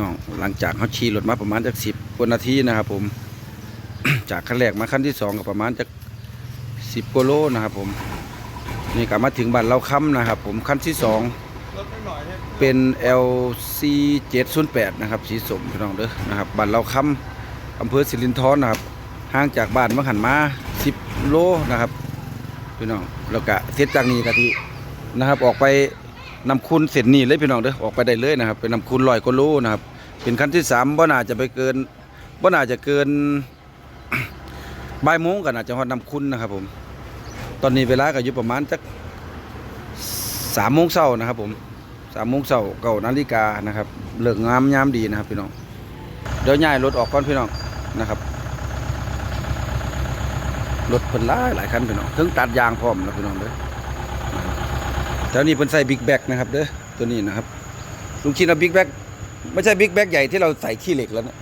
น้องหลังจากเขาขี่รถมาประมาณจากสิบกว่านาทีนะครับผม จากขั้นแรกมาขั้นที่สองก็ประมาณจากสิบกว่าโลนะครับผมนี่กลับมาถึงบ้านเราค้ำนะครับผมขั้นที่สองเป็น LC 708นะครับสีสมพี่น้องเด้อนะครับบ้านเราค้ำอำเภอสิรินธรนะครับห่างจากบ้านมะขันมา10โลนะครับพี่น้องแล้วก็เสร็จจากนี้กะทินะครับออกไป นำคุณเสร็จนี่เลยพี่น้องเด้อออกไปได้เลยนะครับเป็นนำคุณลอยกว่าโลนะครับ เป็นขั้นที่สามบ่น่าจะไปเกินบ่น่าจะเกินบ่ายโมงกันอาจจะฮอดนำคุณนะครับผม ตอนนี้เวลาก็อยู่ประมาณจักสามโมงเช้านะครับผมสามโมงเช้าเก้านาฬิกานะครับเลิกงามยามดีนะครับพี่น้องเดี๋ยวย้ายรถออกก่อนพี่น้องนะครับรถเพิ่นหลายหลายคันพี่น้องถึงตัดยางพร้อมนะพี่น้องเด้อ ถวนี้เพิ่นใส่บิ๊กแบ็กนะครับเด้อตัวนี้นะครับลุงคิดว่าบิ๊กแบ็กไม่ใช่บิ๊กแบ็กใหญ่ที่เราใส่ขี้เหล็กแล้วนะ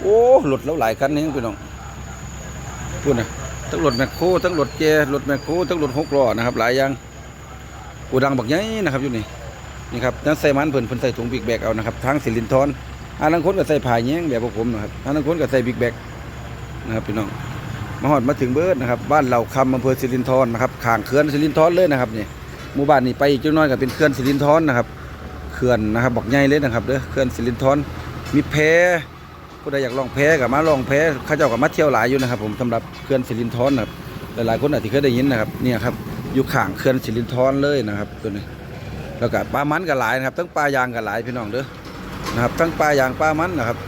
โอ้รถแล้วหลายคันนี่พี่น้องพูดนะทั้งรถแมคโครทั้งรถเจรถแมคโครทั้งรถหกล้อนะครับ หลายอย่างกูดังบักใหญ่นะครับอยู่นี่นี่ครับนั่นใส่มันเพิ่นเพิ่นใส่ถุงบิ๊กแบกเอานะครับทางสิรินทรอันนั้นคนก็ใส่ผ้าแยงแบบพวกผมนะครับอันนั้นคนก็ใส่บิ๊กแบกนะครับพี่น้องมาฮอดมาถึงเบิร์ดนะครับบ้านเราคำอำเภอสิรินธรนะครับข้างเขื่อนสิรินธรเลยนะครับนี่ หมู่บ้านนี้ไปอีกจักหน้อยก็เป็นเขื่อนสิรินธรนะครับเขื่อนนะครับบักใหญ่เลยนะครับเด้อเขื่อนสิรินธรมีแพผู้ใดอยากลองแพกับมาลองแพข้าเจ้ากับมาเที่ยวหลายอยู่นะครับ ผมสำหรับเขื่อนสิรินธรนะครับหลายๆคนอาจจะเคยได้ยินนะครับเนี่ยครับอยู่ข้างเขื่อนสิรินธรเลยนะครับตัวนี้แล้วก็ปลามันก็หลายนะครับทั้งปลายางก็หลายพี่น้องเด้อนะครับทั้งปลายางปลามันนะครับ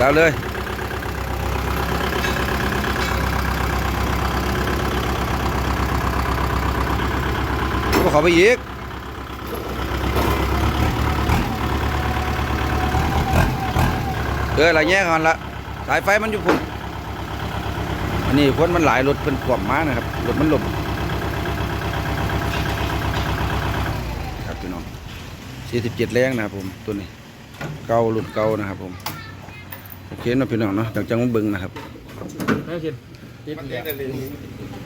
ยาวเลย ก็ขอไปอีกเอออะไรแย่ก่อนละสายไฟมันอยู่พุ่นอันนี้คนมันหลายรถเป็นขวบมานะครับรถมันหลบครับพี่น้อง47แรงนะครับผมตัวนี้เก่ารุ่นเก่านะครับผมโอเคเนาะพี่น้องเนาะจากจังหวัดบึงนะครับไม่กินกินมันเดีเองยวนั่นเอง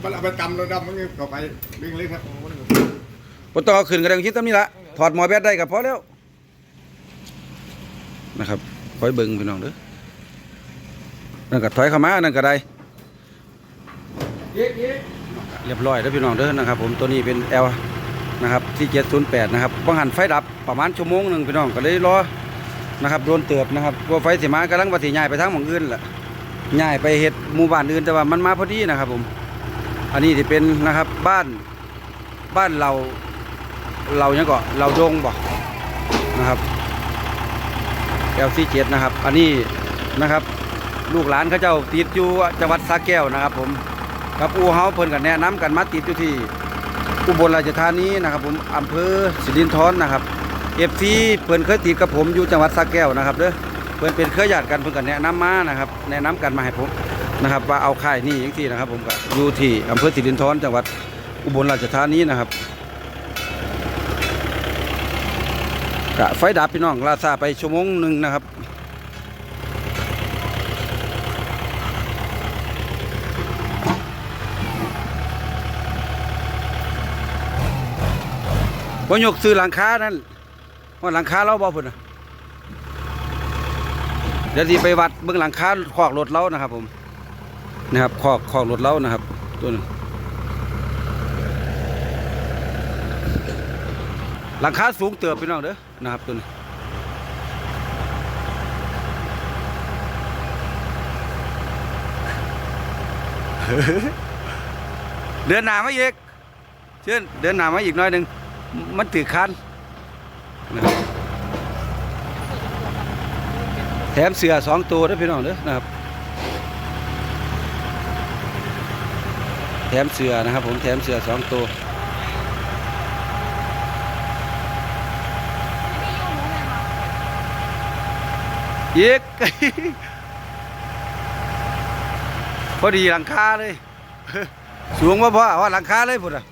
มันเอาไปตำเราดำมันก็เข้าไปวิ่งเลยครับ ปตอขึ้นกระดังคิดตามนี้ละถอดหมอแบตได้ก็พอแล้วนะครับคอยเบิ่งพี่น้องเด้อนั่นก็ถอยเข้ามานั่นก็ได้เรียบร้อยแล้วพี่น้องเด้อนะครับ ผมตัวนี้เป็น L นะครับที่708นะครับบังหันไฟดับประมาณชั่วโมงหนึ่งพี่น้องก็เลยรอนะครับโดนเติบนะครับกลัวไฟสิมากำลังว่าสิย้ายไปทางหม่องอื่นแหละย้ายไปเฮ็ดหมู่บ้านอื่นแต่ว่ามันมาพอดีนะครับผม อันนี้ที่เป็นนะครับบ้านบ้านเรา เราเนี่ยก็เราดงบ่นะครับ L47 นะครับ อันนี้นะครับ ลูกหลานเขาเจ้าติดอยู่จังหวัดสระแก้วนะครับ ผมกับอูเฮาเพิ่นกันแนะนำกันมาติดอยู่ที่อุบลราชธานีนะครับ ผมอำเภอสิรินธรนะครับเอฟซีเพิ่นเคยติดกับผมอยู่จังหวัดสระแก้วนะครับเด้อเพิ่นเป็นเครือญาติกันเพิ่นกันแนะนำมานะครับ แนะนำกันมาให้ผมนะครับว่าเอาค่ายนี่จังซี่นะครับ ผมก็อยู่ที่อำเภอสิรินธรจังหวัดอุบลราชธานีนะครับ กะไฟดับพี่น้องลาซาไปชั่วโมงหนึ่งนะครับว่ายกซื้อหลังคานั่นว่าหลังคาเราบ่พุ่นนะเดี๋ยวสิไปวัดเบิ่งหลังคาขอกรถเรานะครับ ผม นะครับขอกขอกรถเรานะครับ ตัวนึง หลังคาสูงเติบพี่น้องเด้อนะครับตัวนี้เดินหน้ามาอีกเชิญเดินหน้ามาอีกหน่อยหนึ่งมันถือคันแถมเสือสองตัวด้วยพี่น้องเด้อนะครับ แถมเสือนะครับผมแถมเสือสองตัว อีกพอดีหลังคาเลย สูงว่าพ่อว่าหลังคาเลยพุ่นอะ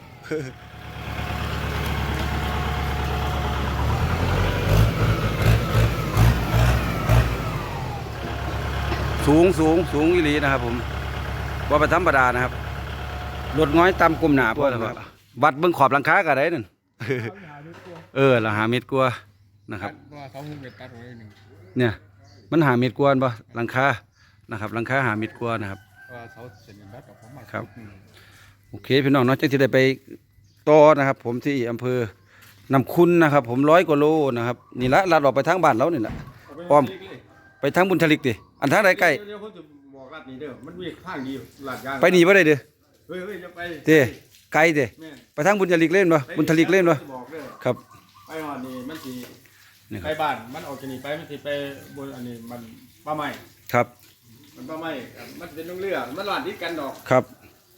สูงสูงสูงอีหลีนะครับผมว่าไปธรรมดานะครับรถง้อยตามกลมหนาพวกนะครับวัดเบิ่งขอบหลังคาก็ได้นั่นเออละหาเมตรกว่านะครับว่าเขาหุ้มเป็นตัดไว้หนึ่งเนี่ย มันหาเมตรกว่าบ่หลังคานะครับหลังคาหาเมตรกว่านะครับว่าเขาเสร็จแล้วกับผมมาครับ โอเคพี่น้องเนาะจังสิได้ไปต่อนะครับ ผมที่อำเภอนำคุณนะครับ ผมร้อยกว่าโลนะครับนี่ละลัดออกไปทางบ้านเรานี่แหละอ้อมไปทางบุญทลิกดิอันทางใดใกล้เดี๋ยวเขาจะบอกรัดนี้เด้อมันมีข้างเดียวหลัดยางไปนี่บ่ได้เด้อเฮ้ยเฮ้ยจะไปเด้ไกลเด้แม่นไปทางบุญทลิกเล่นบ่บุญทลิกเล่นบ่บอกเด้อครับไปหอดนี่มันสิ นี่คไปรับบ้านมันออกจากนี่ไปมันสิไปบนอันนี้มันป้าไม้ครับมันป้าไม้มันเป็นโรงเรือ มันหลานที่กันดอก ครับ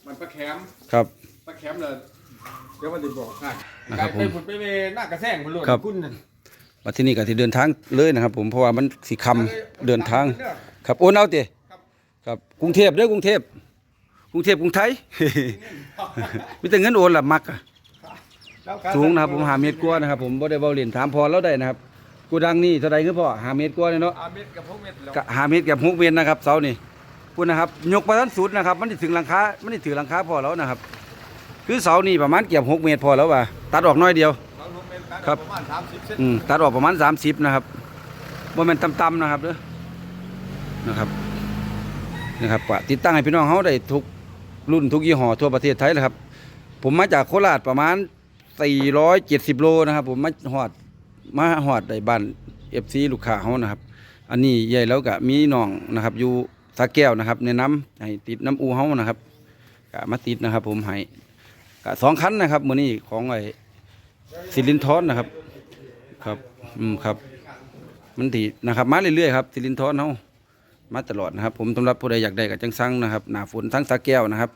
มันปลาแคมครับ ปลาแคมเลยเดี๋ยวมันจะบอกข้างนะครับผมไปผุดไปเวหน้ากระแซงมันหลุดครับ คุณนั่นมาที่นี่ก็สิเดินทางเลยนะครับ ผมเพราะว่ามันสิคำเดินทาง ครับโอนเอาติครับกรุงเทพเด้อกรุงเทพกรุงเทพกรุงไทย มีแต่เงินโอนล่ะมักอะสูงนะครับผมหาเมตรกว่านะครับผมบ่ได้เบาเหรียญถามพอแล้วได้นะครับ กูดังนี่เท่าใดคือพ่อหาเมตรกว่าเนี่ยเนาะอาเม็ดกับพวกเม็ดแล้วกะหาเมตรกับหกเมตรนะครับเสานี่พูดนะครับยกไปทั้งสุดนะครับ มันสิถึงหลังคามันสิถึงหลังคาพอแล้วนะครับ คือเสานี่ประมาณเกือบหกเมตรพอแล้วว่ะตัดออกน้อยเดียว สองพวกเม็ดกันครับ ประมาณสามสิบเซนอืมตัดออกประมาณ 30 นะครับบ่แม่นต่ำๆนะครับเด้อนะครับนะครับก็ติดตั้งให้พี่น้องเฮาได้ทุกรุ่นทุกยี่ห้อทั่วประเทศไทยเลยครับ ผมมาจากโคราชประมาณ 470 โลนะครับ ผมมาฮอด มาฮอดได้บ้าน FC ลูกค้าเฮานะครับ อันนี้ใหญ่แล้วก็มีน้องนะครับ อยู่สระแก้วนะครับแนะนำให้ติดน้ำอูเฮานะครับก็มาติดนะครับ ผมให้ก็สองคันนะครับมือนี้ของไอ้สิรินทรนนะครับ ครับ อืมครับ มันถีนะครับ มาเรื่อยๆครับสิรินทรเฮามาตลอดนะครับ ผมสำหรับผู้ใดอยากได้กับจังซังนะครับหนาฝนทั้งสาแก้วนะครับ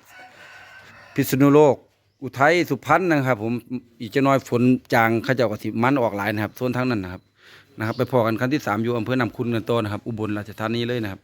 พิษณุโลก อุทัยสุพรรณนะครับ ผมอีกจะน้อยฝนจางเขาเจ้าก็สิมันออกหลายนะครับโซนทั้งนั้นนะครับนะครับ ไปพอกันครั้งที่สามอยู่อำเภอนำคุณกันโตนะครับ อุบลราชธานีเลยนะครับ